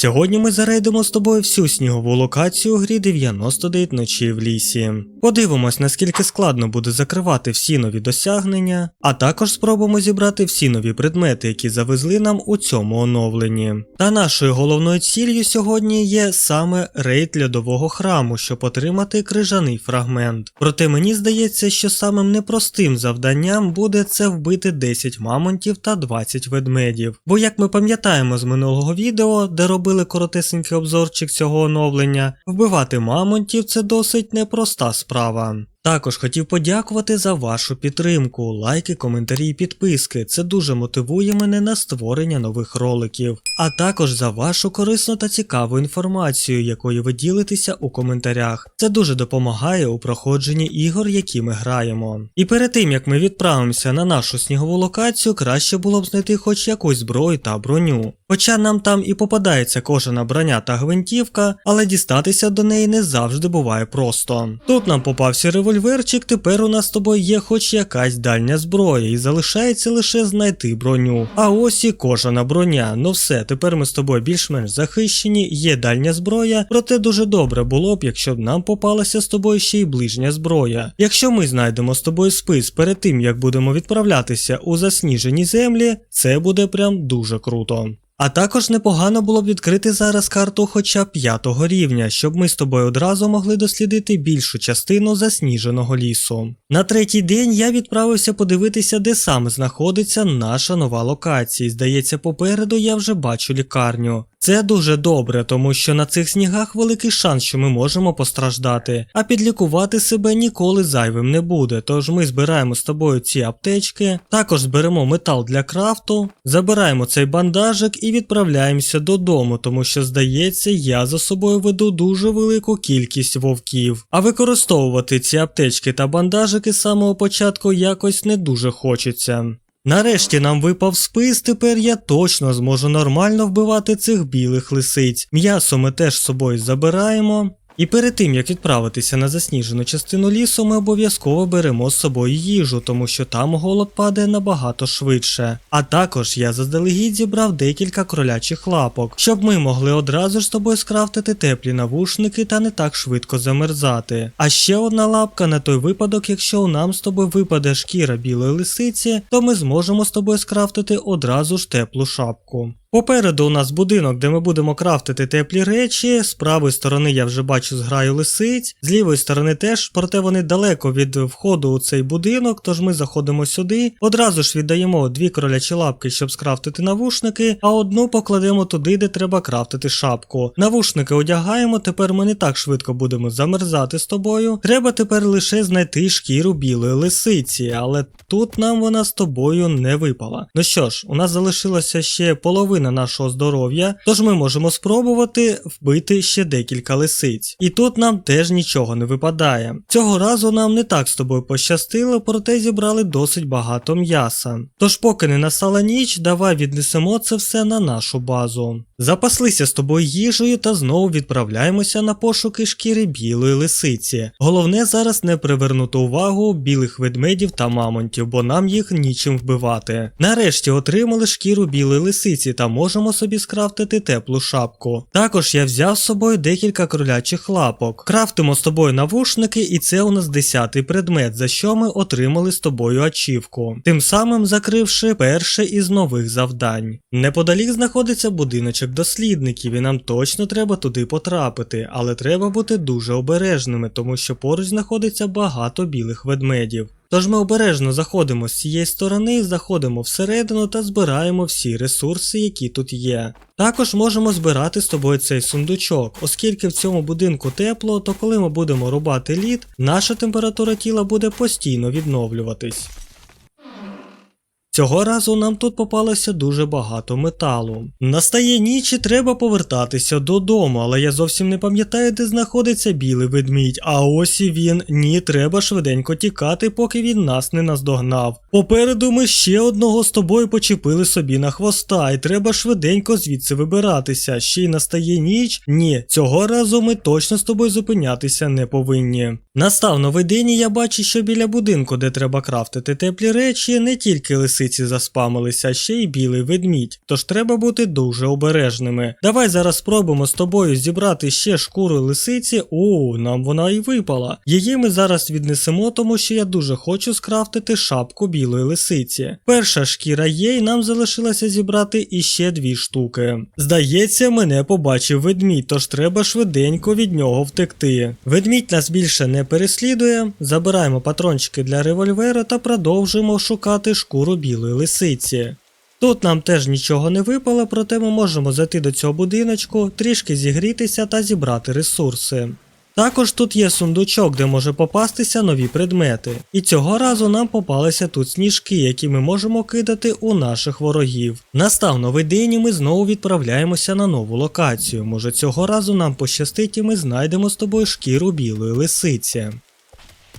Сьогодні ми зарейдимо з тобою всю снігову локацію у грі 99 ночі в лісі. Подивимось, наскільки складно буде закривати всі нові досягнення, а також спробуємо зібрати всі нові предмети, які завезли нам у цьому оновленні. Та нашою головною ціллю сьогодні є саме рейд льодового храму, щоб отримати крижаний фрагмент. Проте мені здається, що самим непростим завданням буде це вбити 10 мамонтів та 20 ведмедів. Бо як ми пам'ятаємо з минулого відео, де робили коротесенький обзорчик цього оновлення, вбивати мамонтів це досить непроста справа. Також хотів подякувати за вашу підтримку, лайки, коментарі і підписки. Це дуже мотивує мене на створення нових роликів, а також за вашу корисну та цікаву інформацію, якою ви ділитеся у коментарях. Це дуже допомагає у проходженні ігор, які ми граємо. І перед тим як ми відправимося на нашу снігову локацію, краще було б знайти хоч якусь зброю та броню. Хоча нам там і попадається кожана броня та гвинтівка, але дістатися до неї не завжди буває просто. Тут нам попався револьверчик, тепер у нас з тобою є хоч якась дальня зброя, і залишається лише знайти броню. А ось і кожана броня. Ну все, тепер ми з тобою більш-менш захищені, є дальня зброя, проте дуже добре було б, якщо б нам попалася з тобою ще й ближня зброя. Якщо ми знайдемо з тобою спис перед тим, як будемо відправлятися у засніжені землі, це буде прям дуже круто. А також непогано було б відкрити зараз карту хоча б п'ятого рівня, щоб ми з тобою одразу могли дослідити більшу частину засніженого лісу. На третій день я відправився подивитися, де саме знаходиться наша нова локація. Здається, попереду я вже бачу лікарню. Це дуже добре, тому що на цих снігах великий шанс, що ми можемо постраждати, а підлікувати себе ніколи зайвим не буде. Тож ми збираємо з тобою ці аптечки, також зберемо метал для крафту, забираємо цей бандажик і відправляємося додому, тому що здається, я за собою веду дуже велику кількість вовків. А використовувати ці аптечки та бандажики з самого початку якось не дуже хочеться. Нарешті нам випав спис, тепер я точно зможу нормально вбивати цих білих лисиць. М'ясо ми теж з собою забираємо. І перед тим як відправитися на засніжену частину лісу, ми обов'язково беремо з собою їжу, тому що там голод падає набагато швидше. А також я заздалегідь зібрав декілька кролячих лапок, щоб ми могли одразу ж з тобою скрафтити теплі навушники та не так швидко замерзати. А ще одна лапка на той випадок, якщо нам з тобою випаде шкіра білої лисиці, то ми зможемо з тобою скрафтити одразу ж теплу шапку. Попереду у нас будинок, де ми будемо крафтити теплі речі. З правої сторони я вже бачу зграю лисиць, з лівої сторони теж, проте вони далеко від входу у цей будинок, тож ми заходимо сюди. Одразу ж віддаємо дві кролячі лапки, щоб скрафтити навушники, а одну покладемо туди, де треба крафтити шапку. Навушники одягаємо, тепер ми не так швидко будемо замерзати з тобою. Треба тепер лише знайти шкіру білої лисиці, але тут нам вона з тобою не випала. Ну що ж, у нас залишилося ще половина нашого здоров'я, тож ми можемо спробувати вбити ще декілька лисиць. І тут нам теж нічого не випадає. Цього разу нам не так з тобою пощастило, проте зібрали досить багато м'яса. Тож, поки не настала ніч, давай віднесемо це все на нашу базу. Запаслися з тобою їжею та знову відправляємося на пошуки шкіри білої лисиці. Головне зараз не привернути увагу білих ведмедів та мамонтів, бо нам їх нічим вбивати. Нарешті отримали шкіру білої лисиці та можемо собі скрафтити теплу шапку. Також я взяв з собою декілька кролячих лапок. Крафтимо з тобою навушники, і це у нас десятий предмет, за що ми отримали з тобою ачівку. Тим самим закривши перше із нових завдань. Неподалік знаходиться будиночок дослідників, і нам точно треба туди потрапити, але треба бути дуже обережними, тому що поруч знаходиться багато білих ведмедів. Тож ми обережно заходимо з цієї сторони, заходимо всередину та збираємо всі ресурси, які тут є. Також можемо збирати з тобою цей сундучок, оскільки в цьому будинку тепло, то коли ми будемо рубати лід, наша температура тіла буде постійно відновлюватись. Цього разу нам тут попалося дуже багато металу. Настає ніч і треба повертатися додому, але я зовсім не пам'ятаю, де знаходиться білий ведмідь. А ось і він. Ні, треба швиденько тікати, поки він нас не наздогнав. Попереду ми ще одного з тобою почепили собі на хвоста, і треба швиденько звідси вибиратися. Ще й настає ніч. Ні, цього разу ми точно з тобою зупинятися не повинні. Настав новий день, і я бачу, що біля будинку, де треба крафтити теплі речі, не тільки лиси лисиці заспамилися, ще й білий ведмідь, тож треба бути дуже обережними. Давай зараз спробуємо з тобою зібрати ще шкуру лисиці. О, нам вона і випала. Її ми зараз віднесемо, тому що я дуже хочу скрафтити шапку білої лисиці. Перша шкіра є, і нам залишилося зібрати іще дві штуки. Здається, мене побачив ведмідь, тож треба швиденько від нього втекти. Ведмідь нас більше не переслідує. Забираємо патрончики для револьвера та продовжуємо шукати шкуру білої лисиці. Тут нам теж нічого не випало, проте ми можемо зайти до цього будиночку, трішки зігрітися та зібрати ресурси. Також тут є сундучок, де може попастися нові предмети. І цього разу нам попалися тут сніжки, які ми можемо кидати у наших ворогів. Настав новий день і ми знову відправляємося на нову локацію. Може цього разу нам пощастить і ми знайдемо з тобою шкіру білої лисиці.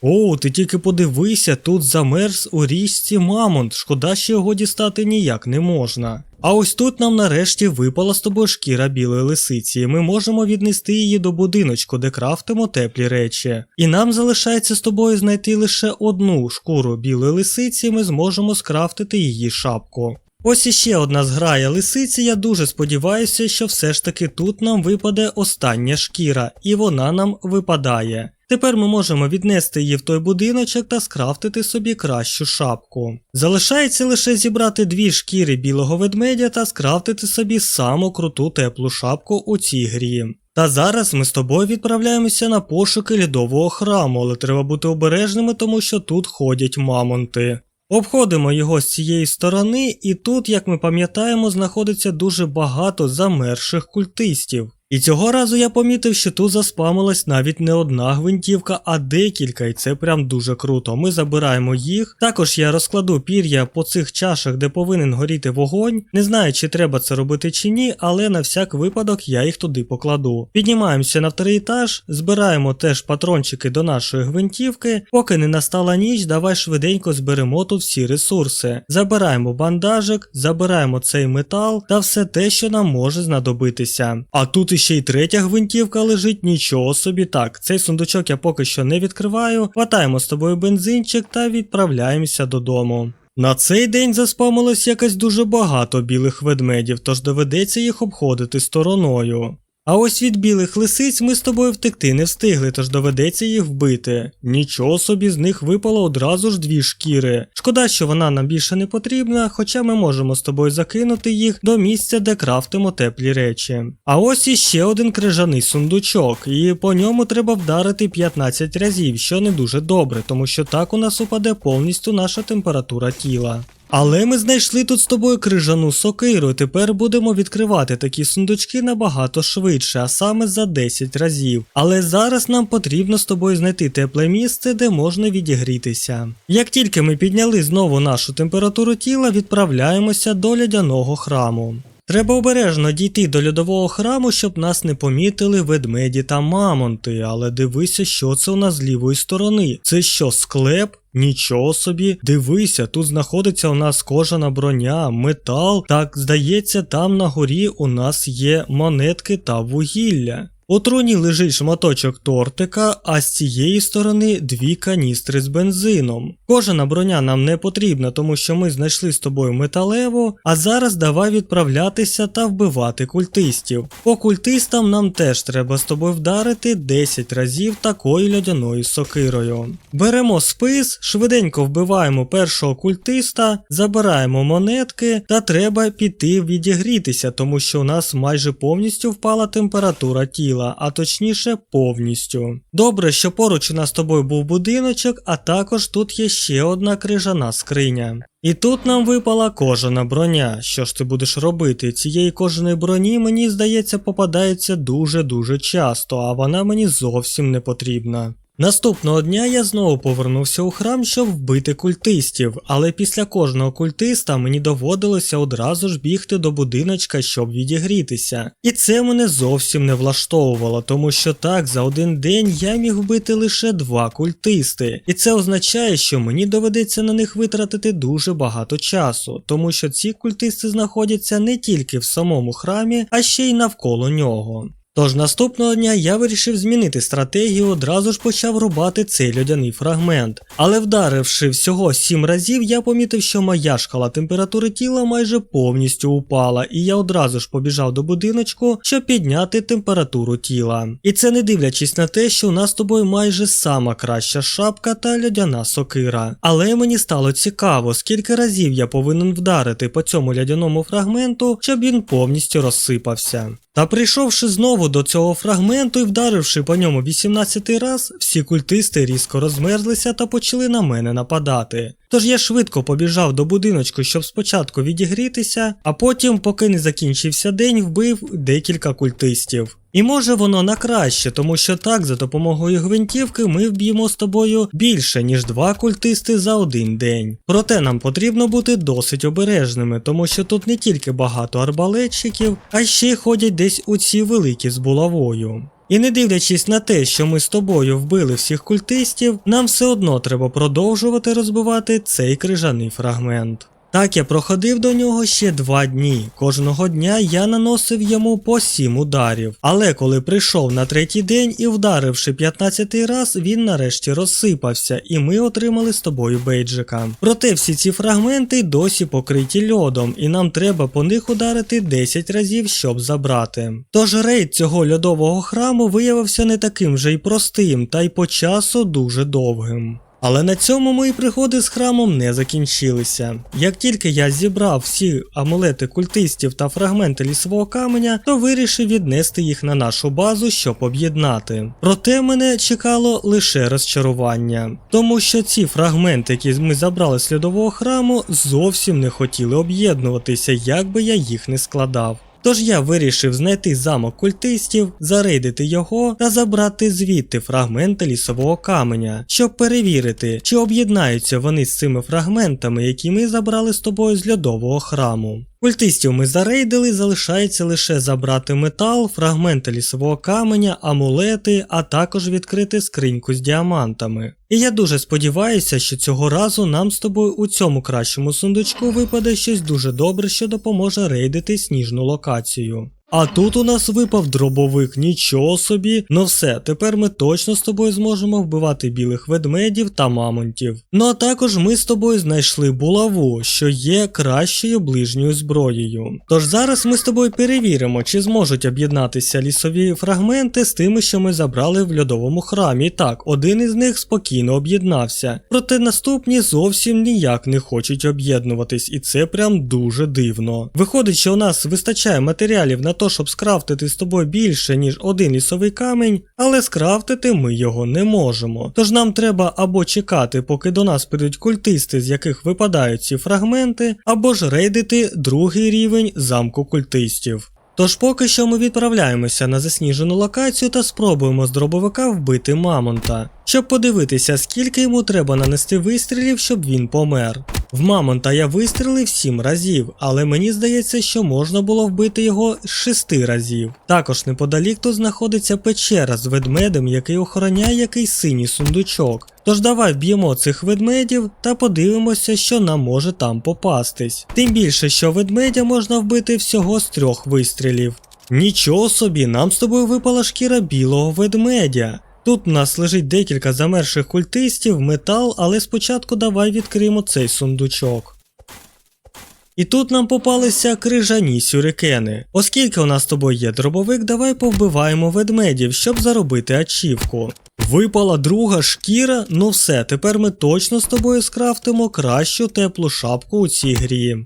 О, ти тільки подивися, тут замерз у річці Мамонт, шкода, що його дістати ніяк не можна. А ось тут нам нарешті випала з тобою шкіра білої лисиці, і ми можемо віднести її до будиночку, де крафтимо теплі речі. І нам залишається з тобою знайти лише одну шкуру білої лисиці, і ми зможемо скрафтити її шапку. Ось іще одна зграя лисиці, я дуже сподіваюся, що все ж таки тут нам випаде остання шкіра, і вона нам випадає. Тепер ми можемо віднести її в той будиночок та скрафтити собі кращу шапку. Залишається лише зібрати дві шкіри білого ведмедя та скрафтити собі саму круту теплу шапку у цій грі. Та зараз ми з тобою відправляємося на пошуки льодового храму, але треба бути обережними, тому що тут ходять мамонти. Обходимо його з цієї сторони, і тут, як ми пам'ятаємо, знаходиться дуже багато замерших культистів. І цього разу я помітив, що тут заспамилась навіть не одна гвинтівка, а декілька, і це прям дуже круто. Ми забираємо їх. Також я розкладу пір'я по цих чашах, де повинен горіти вогонь. Не знаю, чи треба це робити чи ні, але на всяк випадок я їх туди покладу. Піднімаємося на вторий етаж, збираємо теж патрончики до нашої гвинтівки. Поки не настала ніч, давай швиденько зберемо тут всі ресурси. Забираємо бандажик, забираємо цей метал та все те, що нам може знадобитися. А тут ще й третя гвинтівка лежить, нічого собі так. Цей сундучок я поки що не відкриваю. Хватаємо з тобою бензинчик та відправляємося додому. На цей день заспамилось якось дуже багато білих ведмедів, тож доведеться їх обходити стороною. А ось від білих лисиць ми з тобою втекти не встигли, тож доведеться їх вбити. Нічого собі з них випало одразу ж дві шкіри. Шкода, що вона нам більше не потрібна, хоча ми можемо з тобою закинути їх до місця, де крафтимо теплі речі. А ось іще один крижаний сундучок, і по ньому треба вдарити 15 разів, що не дуже добре, тому що так у нас упаде повністю наша температура тіла. Але ми знайшли тут з тобою крижану сокиру, і тепер будемо відкривати такі сундучки набагато швидше, а саме за 10 разів. Але зараз нам потрібно з тобою знайти тепле місце, де можна відігрітися. Як тільки ми підняли знову нашу температуру тіла, відправляємося до лядяного храму. Треба обережно дійти до льодового храму, щоб нас не помітили ведмеді та мамонти, але дивися, що це у нас з лівої сторони. Це що, склеп? Нічого собі, дивися, тут знаходиться у нас кожана броня, метал. Так, здається, там на горі у нас є монетки та вугілля. У троні лежить шматочок тортика, а з цієї сторони дві каністри з бензином. Кожана броня нам не потрібна, тому що ми знайшли з тобою металеву, а зараз давай відправлятися та вбивати культистів. По культистам нам теж треба з тобою вдарити 10 разів такою льодяною сокирою. Беремо спис, швиденько вбиваємо першого культиста, забираємо монетки та треба піти відігрітися, тому що у нас майже повністю впала температура тіла а точніше повністю. Добре, що поруч у нас з тобою був будиночок, а також тут є ще одна крижана скриня. І тут нам випала кожана броня. Що ж ти будеш робити? Цієї кожаної броні, мені здається, попадається дуже-дуже часто, а вона мені зовсім не потрібна. Наступного дня я знову повернувся у храм, щоб вбити культистів, але після кожного культиста мені доводилося одразу ж бігти до будиночка, щоб відігрітися. І це мене зовсім не влаштовувало, тому що так за один день я міг вбити лише два культисти. І це означає, що мені доведеться на них витратити дуже багато часу, тому що ці культисти знаходяться не тільки в самому храмі, а ще й навколо нього. Тож наступного дня я вирішив змінити стратегію, одразу ж почав рубати цей льодяний фрагмент. Але вдаривши всього 7 разів, я помітив, що моя шкала температури тіла майже повністю упала, і я одразу ж побіжав до будиночку, щоб підняти температуру тіла. І це не дивлячись на те, що у нас з тобою майже сама краща шапка та льодяна сокира. Але мені стало цікаво, скільки разів я повинен вдарити по цьому льодяному фрагменту, щоб він повністю розсипався. Та прийшовши знову до цього фрагменту і вдаривши по ньому 18 раз, всі культисти різко розмерзлися та почали на мене нападати. Тож я швидко побіжав до будиночку, щоб спочатку відігрітися, а потім, поки не закінчився день, вбив декілька культистів. І може воно на краще, тому що так, за допомогою гвинтівки, ми вб'ємо з тобою більше, ніж два культисти за один день. Проте нам потрібно бути досить обережними, тому що тут не тільки багато арбалетчиків, а ще й ходять десь у ці великі з булавою. І не дивлячись на те, що ми з тобою вбили всіх культистів, нам все одно треба продовжувати розбивати цей крижаний фрагмент. Так я проходив до нього ще два дні. Кожного дня я наносив йому по сім ударів. Але коли прийшов на третій день і вдаривши 15 раз, він нарешті розсипався, і ми отримали з тобою бейджика. Проте всі ці фрагменти досі покриті льодом, і нам треба по них ударити 10 разів, щоб забрати. Тож рейд цього льодового храму виявився не таким вже й простим, та й по часу дуже довгим. Але на цьому мої пригоди з храмом не закінчилися. Як тільки я зібрав всі амулети культистів та фрагменти лісового каменя, то вирішив віднести їх на нашу базу, щоб об'єднати. Проте мене чекало лише розчарування, тому що ці фрагменти, які ми забрали з слідового храму, зовсім не хотіли об'єднуватися, як би я їх не складав. Тож я вирішив знайти замок культистів, зарейдити його та забрати звідти фрагменти лісового каменя, щоб перевірити, чи об'єднаються вони з цими фрагментами, які ми забрали з тобою з льодового храму. Культистів ми зарейдили, залишається лише забрати метал, фрагменти лісового каменя, амулети, а також відкрити скриньку з діамантами. І я дуже сподіваюся, що цього разу нам з тобою у цьому кращому сундучку випаде щось дуже добре, що допоможе рейдити сніжну локацію. А тут у нас випав дробовик, нічого собі. Ну все, тепер ми точно з тобою зможемо вбивати білих ведмедів та мамонтів. Ну а також ми з тобою знайшли булаву, що є кращою ближньою зброєю. Тож зараз ми з тобою перевіримо, чи зможуть об'єднатися лісові фрагменти з тими, що ми забрали в льодовому храмі. Так, один із них спокійно об'єднався. Проте наступні зовсім ніяк не хочуть об'єднуватись, і це прям дуже дивно. Виходить, що у нас вистачає матеріалів на то, щоб скрафтити з тобою більше, ніж один лісовий камінь, але скрафтити ми його не можемо. Тож нам треба або чекати, поки до нас прийдуть культисти, з яких випадають ці фрагменти, або ж рейдити другий рівень замку культистів. Тож поки що ми відправляємося на засніжену локацію та спробуємо з дробовика вбити мамонта, щоб подивитися, скільки йому треба нанести вистрілів, щоб він помер. В мамонта я вистрілив 7 разів, але мені здається, що можна було вбити його 6 разів. Також неподалік тут знаходиться печера з ведмедем, який охороняє якийсь синій сундучок. Тож давай вб'ємо цих ведмедів та подивимося, що нам може там попастись. Тим більше, що ведмедя можна вбити всього з трьох вистрілів. Нічого собі, нам з тобою випала шкіра білого ведмедя. Тут у нас лежить декілька замерших культистів, метал, але спочатку давай відкриємо цей сундучок. І тут нам попалися крижані сюрикени. Оскільки у нас з тобою є дробовик, давай повбиваємо ведмедів, щоб заробити ачівку. Випала друга шкіра, ну все, тепер ми точно з тобою скрафтимо кращу теплу шапку у цій грі.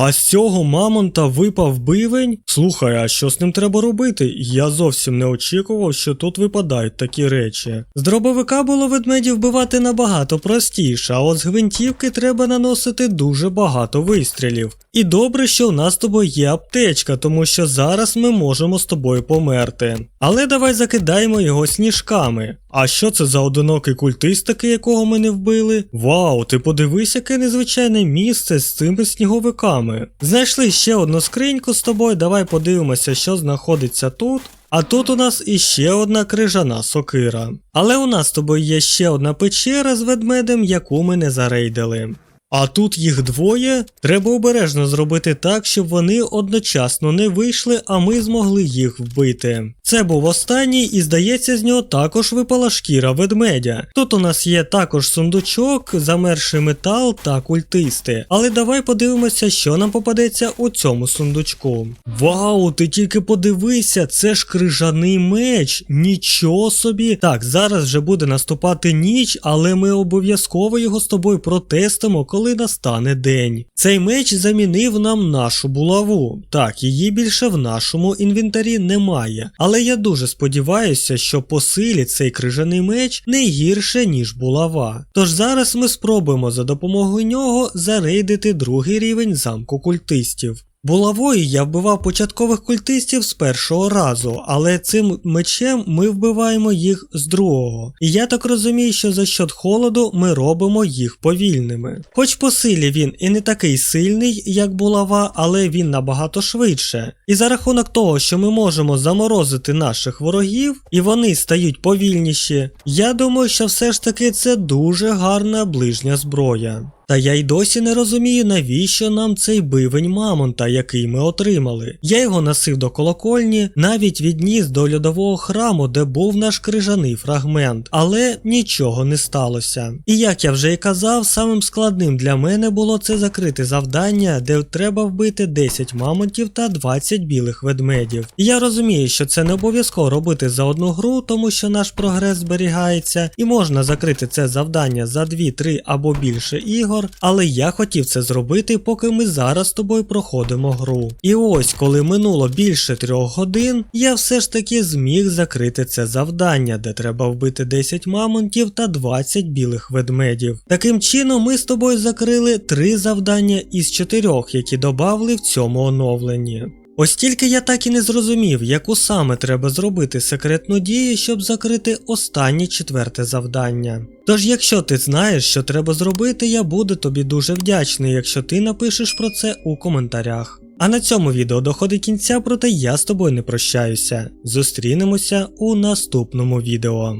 А з цього мамонта випав бивень? Слухай, а що з ним треба робити? Я зовсім не очікував, що тут випадають такі речі. З дробовика було ведмедів вбивати набагато простіше, а от з гвинтівки треба наносити дуже багато вистрілів. І добре, що в нас з тобою є аптечка, тому що зараз ми можемо з тобою померти. Але давай закидаємо його сніжками. А що це за одинокий культист якого ми не вбили? Вау, ти подивись, яке незвичайне місце з цими сніговиками. Знайшли ще одну скриньку з тобою, давай подивимося, що знаходиться тут. А тут у нас іще одна крижана сокира. Але у нас з тобою є ще одна печера з ведмедем, яку ми не зарейдили. А тут їх двоє. Треба обережно зробити так, щоб вони одночасно не вийшли, а ми змогли їх вбити. Це був останній, і здається, з нього також випала шкіра ведмедя. Тут у нас є також сундучок, замерший метал та культисти. Але давай подивимося, що нам попадеться у цьому сундучку. Вау, ти тільки подивися, це ж крижаний меч. Нічого собі. Так, зараз вже буде наступати ніч, але ми обов'язково його з тобою протестимо, коли настане день. Цей меч замінив нам нашу булаву. Так, її більше в нашому інвентарі немає. Але я дуже сподіваюся, що по силі цей крижаний меч не гірше, ніж булава. Тож зараз ми спробуємо за допомогою нього зарейдити другий рівень замку культистів. Булавою я вбивав початкових культистів з першого разу, але цим мечем ми вбиваємо їх з другого. І я так розумію, що за счет холоду ми робимо їх повільними. Хоч по силі він і не такий сильний, як булава, але він набагато швидше. І за рахунок того, що ми можемо заморозити наших ворогів, і вони стають повільніші, я думаю, що все ж таки це дуже гарна ближня зброя. Та я й досі не розумію, навіщо нам цей бивень мамонта, який ми отримали. Я його носив до колокольні, навіть відніс до льодового храму, де був наш крижаний фрагмент, але нічого не сталося. І як я вже й казав, самим складним для мене було це закрити завдання, де треба вбити 10 мамонтів та 20 білих ведмедів. І я розумію, що це не обов'язково робити за одну гру, тому що наш прогрес зберігається, і можна закрити це завдання за 2, 3 або більше ігор але я хотів це зробити, поки ми зараз з тобою проходимо гру. І ось, коли минуло більше трьох годин, я все ж таки зміг закрити це завдання, де треба вбити 10 мамонтів та 20 білих ведмедів. Таким чином, ми з тобою закрили три завдання із чотирьох, які додали в цьому оновленні. Ось тільки я так і не зрозумів, яку саме треба зробити секретну дію, щоб закрити останнє четверте завдання. Тож, якщо ти знаєш, що треба зробити, я буду тобі дуже вдячний, якщо ти напишеш про це у коментарях. А на цьому відео доходить кінця, проте я з тобою не прощаюся. Зустрінемося у наступному відео.